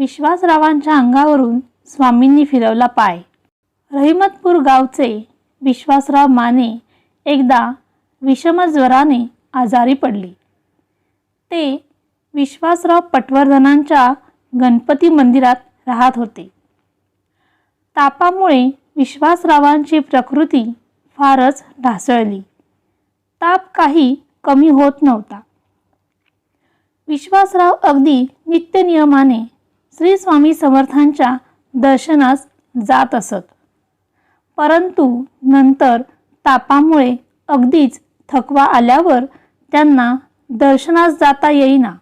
विश्वासरावांच्या अंगावरून स्वामींनी फिरवला पाय. रहिमतपूर गावचे विश्वासराव माने एकदा विषमज्वराने आजारी पडले. ते विश्वासराव पटवर्धनांच्या गणपती मंदिरात राहत होते. तापामुळे विश्वासरावांची प्रकृती फारच ढासळली. ताप काही कमी होत नव्हता. विश्वासराव अगदी नित्यनियमाने श्री स्वामी समर्थांच्या दर्शनास जात असत. परंतु नंतर तापामुळे अगदीच थकवा आल्यावर त्यांना दर्शनास जाता येईना.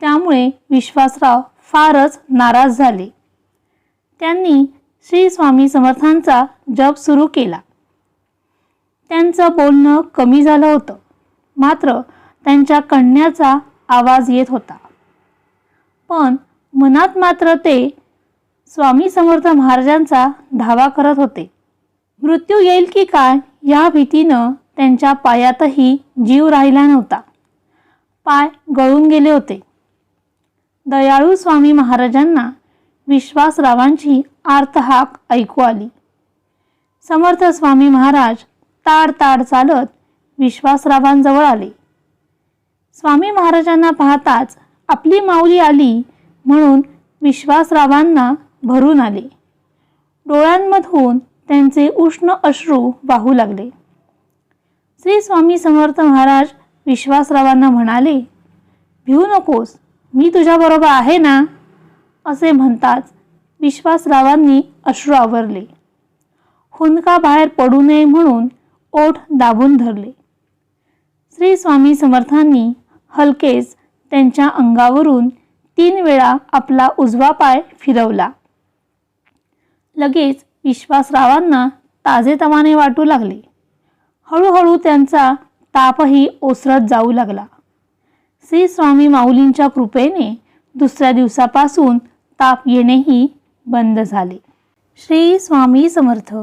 त्यामुळे विश्वासराव फारच नाराज झाले. त्यांनी श्री स्वामी समर्थांचा जप सुरू केला. त्यांचं बोलणं कमी झालं होतं. मात्र त्यांच्या कण्याचा आवाज येत होता. पण मनात मात्र ते स्वामी समर्थ महाराजांचा धावा करत होते. मृत्यू येईल की काय या भीतीनं त्यांच्या पायातही जीव राहिला नव्हता. पाय गळून गेले होते. दयाळू स्वामी महाराजांना विश्वासरावांची आर्तहाक ऐकू आली. समर्थ स्वामी महाराज ताड ताड चालत विश्वासरावांजवळ आले. स्वामी महाराजांना पाहताच आपली माऊली आली म्हणून विश्वासरावांना भरून आले. डोळ्यांमधून त्यांचे उष्ण अश्रू वाहू लागले. श्री स्वामी समर्थ महाराज विश्वासरावांना म्हणाले भिऊ नकोस मी तुझ्याबरोबर आहे ना? असे म्हणताच विश्वासरावांनी अश्रू आवरले. हुंदका बाहेर पडू नये म्हणून ओठ दाबून धरले. श्री स्वामी समर्थांनी हलकेच त्यांच्या अंगावरून तीन वेळा आपला उजवा पाय फिरवला. लगेच विश्वासरावांना ताजेतवाने वाटू लागले. हळूहळू त्यांचा तापही ओसरत जाऊ लागला. श्री स्वामी माऊलींच्या कृपेने दुसऱ्या दिवसापासून ताप येणेही बंद झाले. श्री स्वामी समर्थ.